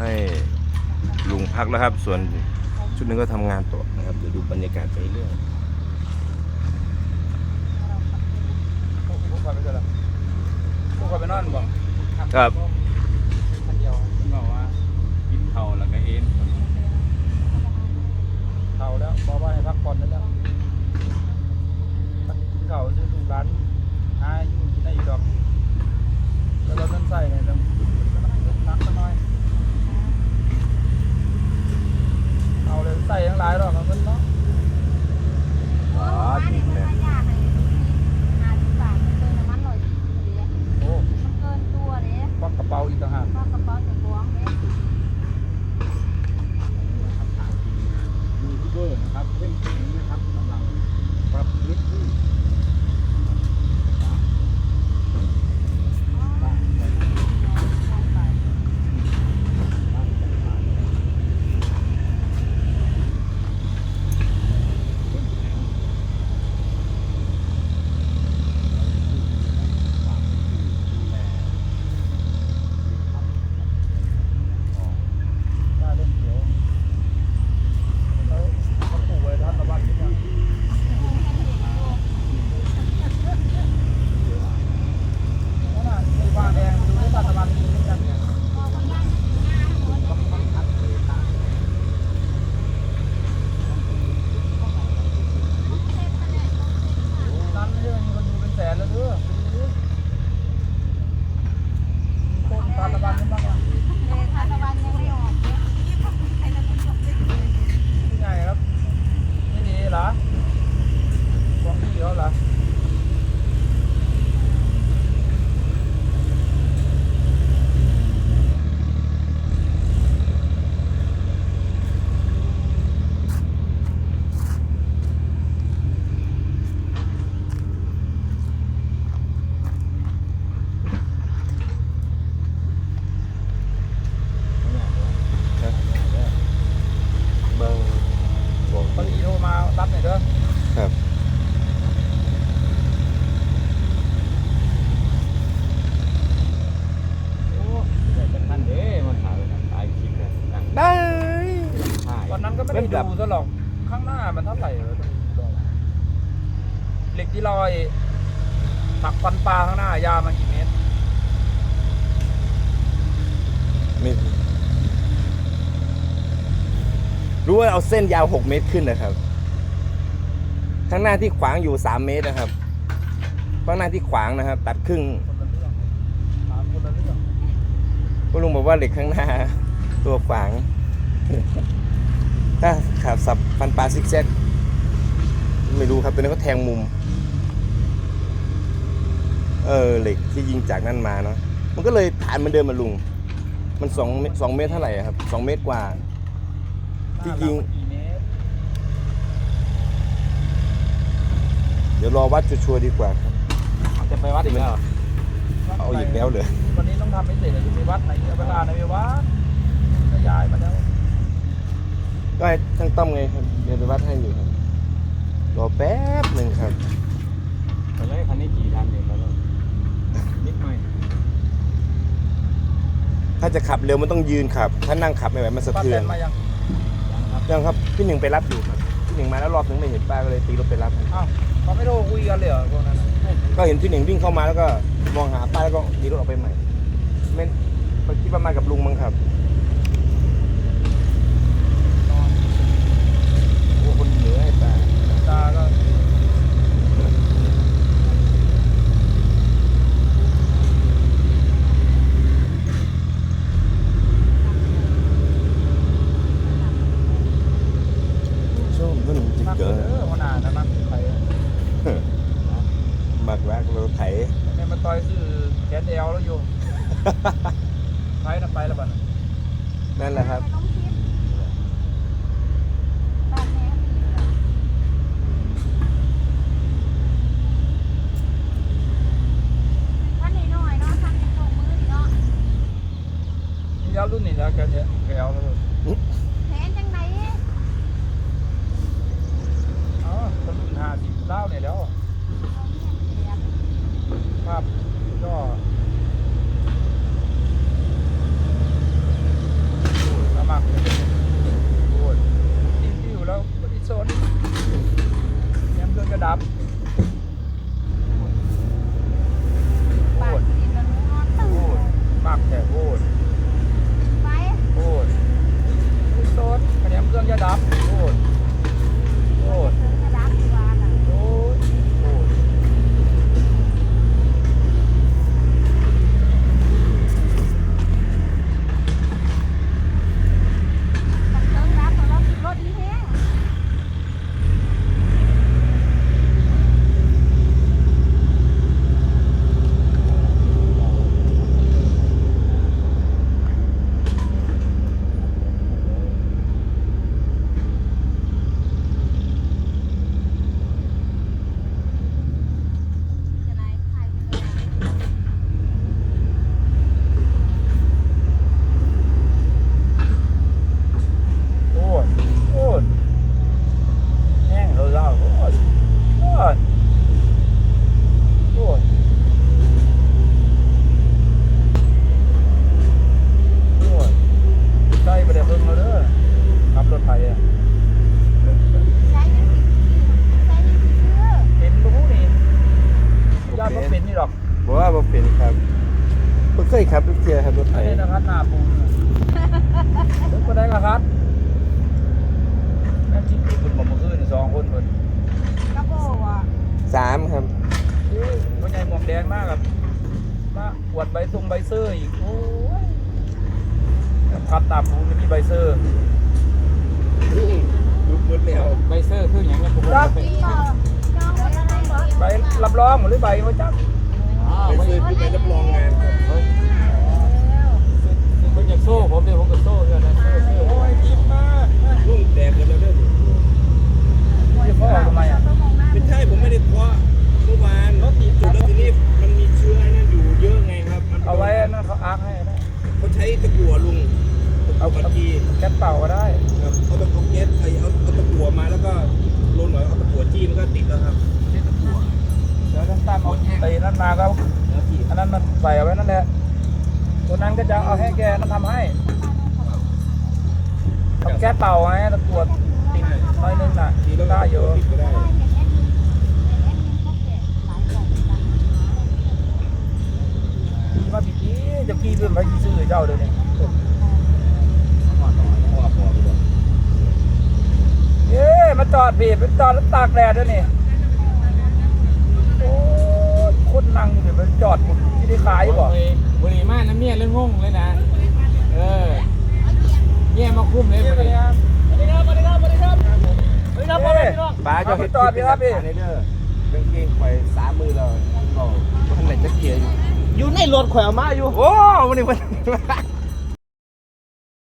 ให้ลุงพักแล้วครับ ส่วนชุดหนึงก็ทำงานต่อนะครับ เดี๋ยวดูบรรยากาศไปเรื่อยพวกพวกไปกันไปนอนบ่ครับ เด้อครับโอ้แต่เป็นท่านเด้มาถ่ายถ่ายคลิปนะนั่งได้ถ่ายวันนั้นก็ไม่ได้ดูซะหรอกข้างหน้ามันเท่าไหร่เหรอเหล็กที่ลอยตักฟันปลาข้างหน้ายาวมันกี่เมตรไม่รู้ว่าเอาเส้นยาว 6 เมตรขึ้นนะครับ ข้างหน้าที่ขวางอยู่ 3 เมตรนะครับข้างหน้าที่ขวางนะครับ ตัดครึ่งคนละเรื่องถามคนละเรื่องก็ลุงบอกว่าเหล็กข้างหน้า ตัวขวางถ้าขับสับฟันปลาซิกแซกไม่รู้ครับตัวนี้เขาแทงมุม เออเหล็กที่ยิงจากนั่นมาเนาะมันก็เลยฐานเหมันเดิมมาลุง มันสองสองเมตรเท่าไหร่ครับสองเมตรกว่า ที่ยิง กี่เมตร เดี๋ยวรอวัดชัวร์ๆดีกว่าครับจะไปวัดอีกแล้วเอาอีกแล้วเหรอวันนี้ต้องทำให้เสร็จเลยจะไปวัดไหนเนี่ยเวลาไหนไปวัดก็ย้ายมาแล้วก็ให้ช่างต้อมไงครับเดี๋ยวไปวัดให้อยู่ครับรอแป๊บหนึ่งครับตอนแรกคันนี้กี่ทันเองแล้วนิดหน่อยถ้าจะขับเร็วมันต้องยืนขับ ถ้านั่งขับไม่ไหวมันสะป้าเทืแตอนนมายังยังครับยังครับพี่หนึ่งไปรับอยู่ครับพี่หนึ่งมาแล้วรอบนึงไม่เห็นป้าก็เลยตีรถไปรับอ้าว กันเลยเหรอพวกนั้นน่ะก็เห็นพี่หนึ่งวิ่งเข้ามาแล้วก็มองหาป้าแล้วก็ดีรถออกไปใหม่ไม่ไม่คิดว่ามากับลุงมั้งครับโอ้คนเหนือไอ้ป้าตาก็ ชมถนนจิ นัก เกิ เอ ด อหัวหน้านะนักไป มัก แวกเราไถแม่มาต่อยซื้อแขนเอวแล้วอยู่ไปนะไปแล้วบัดน่ะนั่นแหละครับยาวรุ่นนี่นะแขนเอวแขนเอว เคยขับรถเกียร์ครับรถไถไม่นะครับนาปูนรถก็ได้ละครับแม่จิ๊บที่บุญผมเมื่อคืนสองคนเพิ่นกระโปงอะสามครับคนใหญ่หมวกแดงมากครับมาอวดใบซุงใบเซอร์อีกโอ้ยขับตามปูไม่มีใบเซอร์ลุกมืดแล้ใบเซอร์คืออย่างเงี้ยผมรับใบรับรองหรือใบมาจับ ไปไม่ซื้อคือไปรับรองงานครับเฮ้ยมันอยากโซ่ผมเดี๋ยผมก็โซ่เนี่ยนะโซ่โซ่โอ้ยยิ้มมารุ่งแตกกันแล้วเด้อจะพ่อทำไมอะไม่ใช่ผมไม่ได้เคาะเมื่อวานรถติดจุดแล้วทีนี้มันมีเชื้อนั่นอยู่เยอะไงครับเอาไว้นั่นเขาอาร์คให้นะเขาใช้ตะกั่วลุงเอาตะกีแก๊สเป่าก็ได้ครับเอาตะกั่วเก็ตไอเอาเอาตะกั่วมาแล้วก็ลนหน่อยเอาตะกั่วจี้มันก็ติดแล้วครับ เดี๋ยวท่านตั้มเอาไอ้นั่นมาก็อันนั้นมันใส่เอาไว้นั่นแหละตัวนั้นก็จะเอาให้แกนั่นทำให้เอาแก๊สเป่าไงตะกรวดติดน้อยนึงน่ะทีแล้วได้อยู่มาพี่กี้จะขี่เพื่อนไปขี่ซื้อเจ้าเดี๋ยวนี้เย้มาจอดพี่ไปจอดแล้วตากแดดด้วยนี่ คนนั่งอยู่เนี่ยไปจอดหมดที่ได้ขายบ่บุหรี่มาน้ำเมียเรื่องงงเลยนะ เออ เมียมาคุ้มเลยบุหรี่ป้าเจะเห็นจอดพี่ครับพี่ในเด้อเป็นเกงไขว่สามมือเราก็ท่านไหนจะเกียร์อยู่ อยู่ในรถแขวมาอยู่ โอ้วันนี้วัน